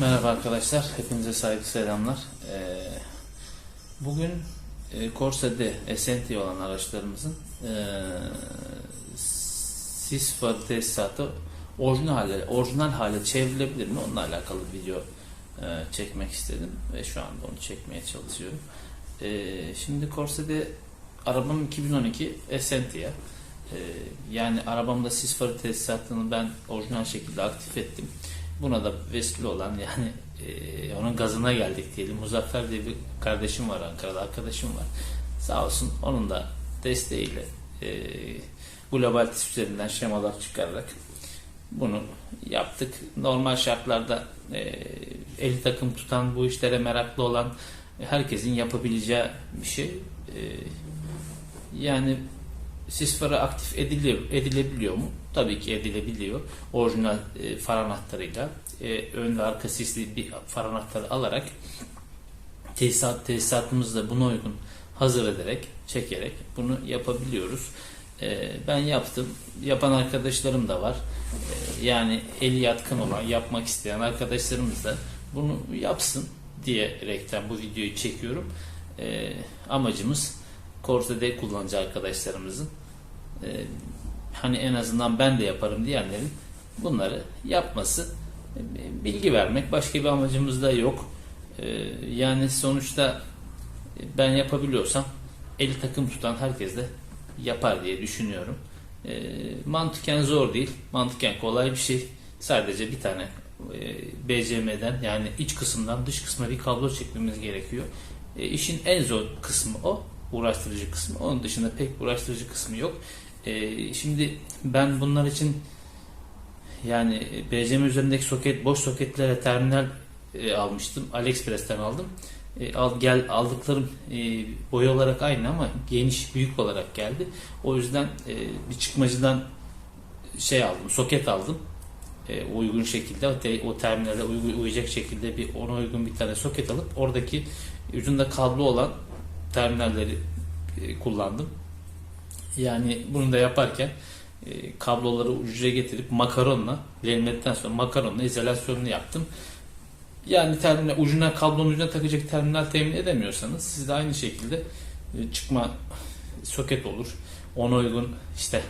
Merhaba arkadaşlar, hepinize saygı selamlar. Ee, bugün e, Corsa D, SNT olan araçlarımızın e, sis farı tesisatı orijinal hale, orijinal hale çevrilebilir mi? Onunla alakalı video e, çekmek istedim ve şu anda onu çekmeye çalışıyorum. Şimdi Corsa D arabam 2012 SNT'ye. E, yani arabamda sis farı tesisatını ben orijinal şekilde aktif ettim. Buna da vesile olan yani e, onun gazına geldik diyelim. Muzaffer diye bir kardeşim var Ankara'da arkadaşım var. Sağ olsun onun da desteğiyle e, global tip üzerinden şemalar çıkararak bunu yaptık. Normal şartlarda e, eli takım tutan bu işlere meraklı olan herkesin yapabileceği bir şey. E, yani sis farı aktif ediliyor, edilebiliyor mu? Tabii ki edilebiliyor. Orijinal e, far anahtarıyla e, ön ve arka sisli bir far anahtarı alarak tesisat tesisatımızda buna uygun hazır ederek, çekerek bunu yapabiliyoruz. E, ben yaptım. Yapan arkadaşlarım da var. E, yani eli yatkın olan, yapmak isteyen arkadaşlarımız da bunu yapsın diyerekten bu videoyu çekiyorum. E, amacımız Corsa D kullanıcı arkadaşlarımızın e, hani en azından ben de yaparım diyenlerin bunları yapması e, bilgi vermek başka bir amacımız da yok. E, yani sonuçta ben yapabiliyorsam eli takım tutan herkes de yapar diye düşünüyorum. Mantıken zor değil. Mantıken kolay bir şey. Sadece bir tane BCM'den yani iç kısımdan dış kısma bir kablo çekmemiz gerekiyor. E, işin en zor kısmı o. Uğraştırıcı kısmı. Onun dışında pek uğraştırıcı kısmı yok. E, şimdi ben bunlar için yani BCM üzerindeki soket boş soketlere terminal e, almıştım. AliExpress'ten aldım. E, al gel aldıklarım e, boy olarak aynı ama geniş büyük olarak geldi. O yüzden e, bir çıkmacıdan şey aldım, soket aldım. E, uygun şekilde o, te, o terminale uygu, uyacak şekilde bir ona uygun bir tane soket alıp oradaki ucunda kablo olan terminalleri e, kullandım. Yani bunu da yaparken e, kabloları ucuya getirip makaronla laminatten sonra makaronla izolasyonunu yaptım. Yani terminal ucuna kablonun ucuna takacak terminal temin edemiyorsanız siz de aynı şekilde e, çıkma soket olur. Ona uygun işte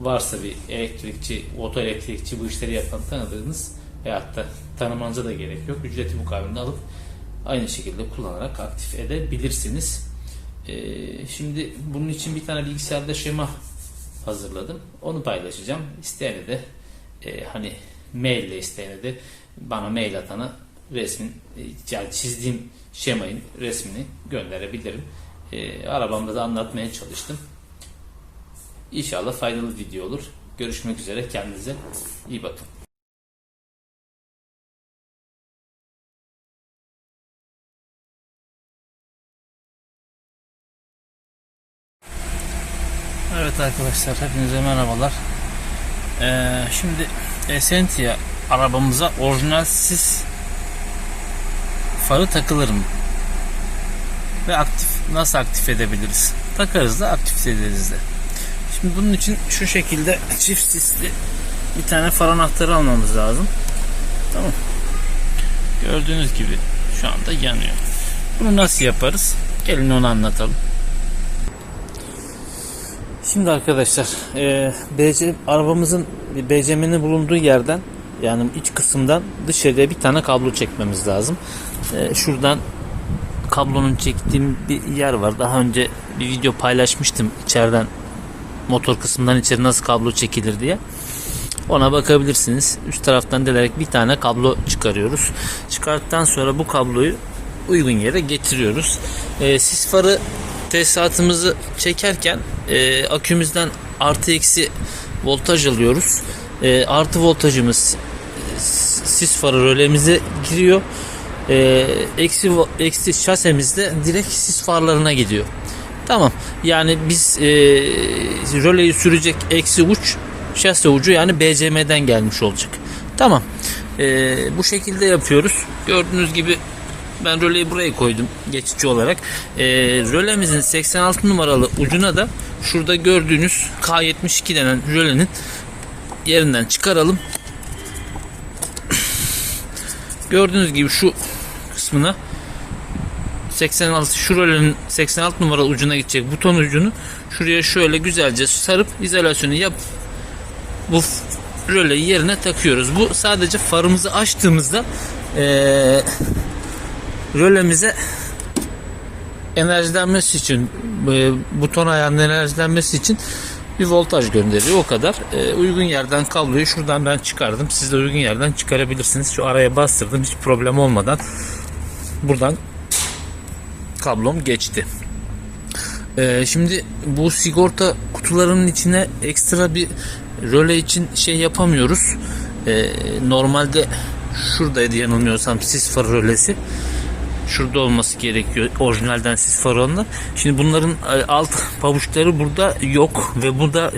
varsa bir elektrikçi, oto elektrikçi bu işleri yapan tanıdığınız veyahut da tanımanıza da gerek yok. Ücreti mukabilinde alıp aynı şekilde kullanarak aktif edebilirsiniz. Ee, şimdi bunun için bir tane bilgisayarda şema hazırladım. Onu paylaşacağım. İsteyene de e, hani mail ile isteyene de bana mail atana resmin e, yani çizdiğim şemayın resmini gönderebilirim. E, arabamda da anlatmaya çalıştım. İnşallah faydalı video olur. Görüşmek üzere. Kendinize iyi bakın. Evet arkadaşlar hepinize merhabalar. Ee, şimdi Essentia arabamıza orijinal sis farı takılır mı? Ve aktif nasıl aktif edebiliriz? Takarız da aktif ederiz de. Şimdi bunun için şu şekilde çift sisli bir tane far anahtarı almamız lazım. Tamam. Gördüğünüz gibi şu anda yanıyor. Bunu nasıl yaparız? Gelin onu anlatalım. Şimdi arkadaşlar e, BC, arabamızın BCM'nin bulunduğu yerden yani iç kısımdan dışarıya bir tane kablo çekmemiz lazım. E, şuradan kablonun çektiğim bir yer var. Daha önce bir video paylaşmıştım içeriden motor kısmından içeri nasıl kablo çekilir diye. Ona bakabilirsiniz. Üst taraftan delerek bir tane kablo çıkarıyoruz. Çıkarttıktan sonra bu kabloyu uygun yere getiriyoruz. E, sis farı tesisatımızı çekerken e, akümüzden artı eksi voltaj alıyoruz. E, artı voltajımız sis farı rölemize giriyor. E, eksi eksi şasemizde direkt sis farlarına gidiyor. Tamam. Yani biz e, röleyi sürecek eksi uç şase ucu yani BCM'den gelmiş olacak. Tamam. E, bu şekilde yapıyoruz. Gördüğünüz gibi ben röleyi buraya koydum geçici olarak. E, rölemizin 86 numaralı ucuna da şurada gördüğünüz K72 denen rölenin yerinden çıkaralım. Gördüğünüz gibi şu kısmına 86 şu rölenin 86 numaralı ucuna gidecek buton ucunu şuraya şöyle güzelce sarıp izolasyonu yap bu röleyi yerine takıyoruz. Bu sadece farımızı açtığımızda eee rölemize enerjilenmesi için e, buton ayağının enerjilenmesi için bir voltaj gönderiyor o kadar. E, uygun yerden kabloyu şuradan ben çıkardım. Siz de uygun yerden çıkarabilirsiniz. Şu araya bastırdım hiç problem olmadan. Buradan kablom geçti. E, şimdi bu sigorta kutularının içine ekstra bir röle için şey yapamıyoruz. E, normalde şuradaydı yanılmıyorsam sis farı rölesi şurada olması gerekiyor orijinalden sis farı olanlar. Şimdi bunların e, alt pabuçları burada yok ve burada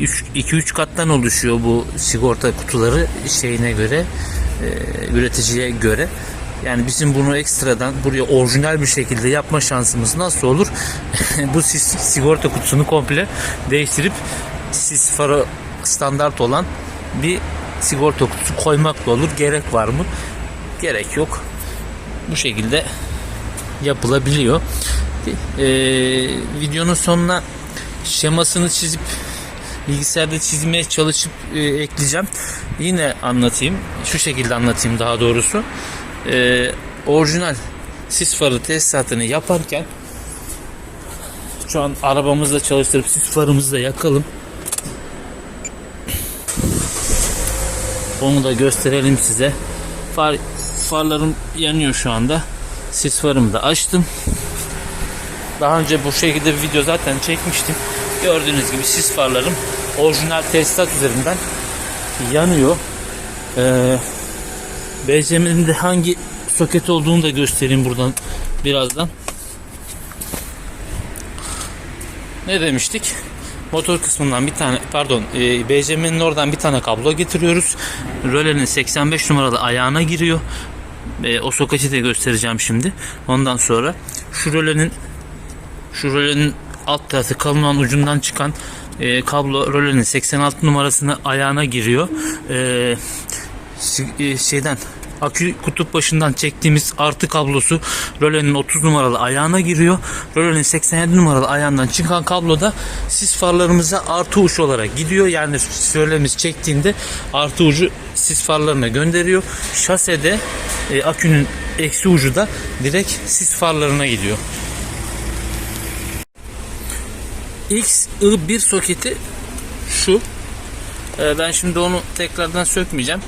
2-3 kattan oluşuyor bu sigorta kutuları şeyine göre e, üreticiye göre. Yani bizim bunu ekstradan buraya orijinal bir şekilde yapma şansımız nasıl olur? bu sis, sigorta kutusunu komple değiştirip sis farı standart olan bir sigorta kutusu koymakla olur. Gerek var mı? Gerek yok bu şekilde yapılabiliyor. Ee, videonun sonuna şemasını çizip bilgisayarda çizmeye çalışıp e, ekleyeceğim. Yine anlatayım. Şu şekilde anlatayım daha doğrusu. Ee, orijinal sis farı tesisatını yaparken şu an arabamızla çalıştırıp sis farımızı da yakalım. Onu da gösterelim size. Far, farlarım yanıyor şu anda. Sis farımı da açtım. Daha önce bu şekilde bir video zaten çekmiştim. Gördüğünüz gibi sis farlarım orijinal tesisat üzerinden yanıyor. Ee, BCM'nin de hangi soket olduğunu da göstereyim buradan birazdan. Ne demiştik? Motor kısmından bir tane pardon e, BCM'nin oradan bir tane kablo getiriyoruz. Rölenin 85 numaralı ayağına giriyor. E, o soketi de göstereceğim şimdi. Ondan sonra şu rölenin şu rölenin alt tarafı kalın olan ucundan çıkan e, kablo rölenin 86 numarasını ayağına giriyor. E, si- e, şeyden akü kutup başından çektiğimiz artı kablosu rölenin 30 numaralı ayağına giriyor. Rölenin 87 numaralı ayağından çıkan kablo da sis farlarımıza artı uç olarak gidiyor. Yani rölemiz çektiğinde artı ucu sis farlarına gönderiyor. Şasede e, akünün eksi ucu da direkt sis farlarına gidiyor. XI1 soketi şu. Ee, ben şimdi onu tekrardan sökmeyeceğim.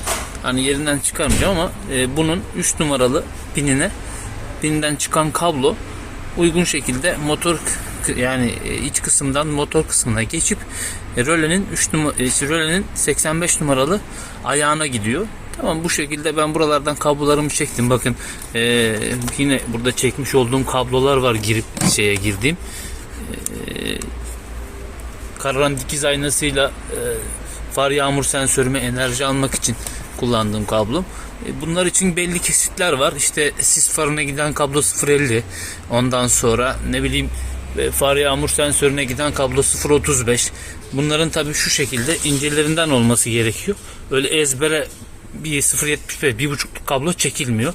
Hani yerinden çıkarmayacağım ama e, bunun 3 numaralı pinine pininden çıkan kablo uygun şekilde motor yani e, iç kısımdan motor kısmına geçip e, rölenin 3 numara rölenin 85 numaralı ayağına gidiyor. Tamam bu şekilde ben buralardan kablolarımı çektim. Bakın e, yine burada çekmiş olduğum kablolar var girip şeye girdiğim. Kararan dikiz aynasıyla e, far yağmur sensörüme enerji almak için kullandığım kablom. E, bunlar için belli kesitler var. İşte sis farına giden kablo 050. Ondan sonra ne bileyim e, far yağmur sensörüne giden kablo 035. Bunların tabii şu şekilde incelerinden olması gerekiyor. Öyle ezbere bir 0.75 bir buçukluk kablo çekilmiyor.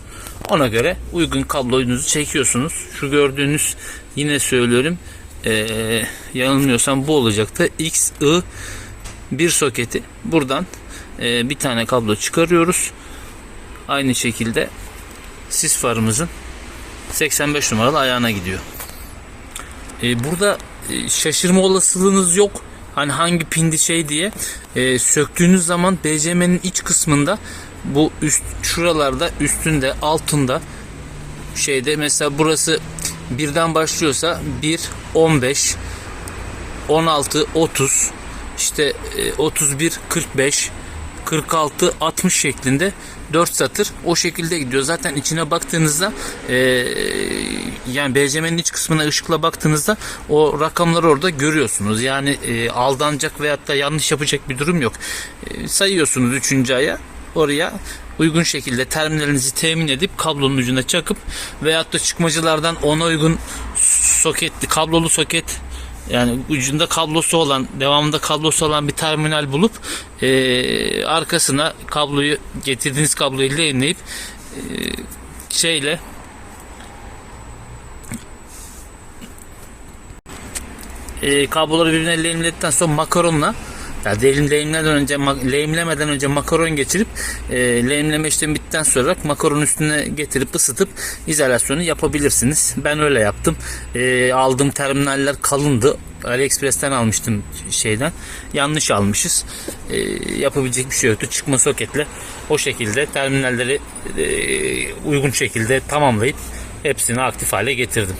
Ona göre uygun kablonuzu çekiyorsunuz. Şu gördüğünüz yine söylüyorum ee, yanılmıyorsam bu olacaktı. XI bir soketi buradan bir tane kablo çıkarıyoruz. Aynı şekilde sis farımızın 85 numaralı ayağına gidiyor. E, burada e, şaşırma olasılığınız yok. Hani hangi pindi şey diye e, söktüğünüz zaman BCM'nin iç kısmında bu üst şuralarda üstünde altında şeyde mesela burası birden başlıyorsa 1 15 16 30 işte e, 31 45 46 60 şeklinde 4 satır o şekilde gidiyor. Zaten içine baktığınızda e, yani BCM'nin iç kısmına ışıkla baktığınızda o rakamları orada görüyorsunuz. Yani e, aldanacak veyahut da yanlış yapacak bir durum yok. E, sayıyorsunuz 3. aya oraya uygun şekilde terminalinizi temin edip kablonun ucuna çakıp veyahut da çıkmacılardan ona uygun soketli kablolu soket yani ucunda kablosu olan, devamında kablosu olan bir terminal bulup e, arkasına kabloyu getirdiğiniz kabloyu lehimleyip e, şeyle e, kabloları birbirine lehimledikten sonra makaronla ya lehim, lehimlemeden önce lehimlemeden önce makaron geçirip e, lehimleme işlemi bittikten sonra makaronun üstüne getirip ısıtıp izolasyonu yapabilirsiniz. Ben öyle yaptım. E, aldığım terminaller kalındı. AliExpress'ten almıştım şeyden. Yanlış almışız. E, yapabilecek bir şey yoktu. Çıkma soketle o şekilde terminalleri e, uygun şekilde tamamlayıp hepsini aktif hale getirdim.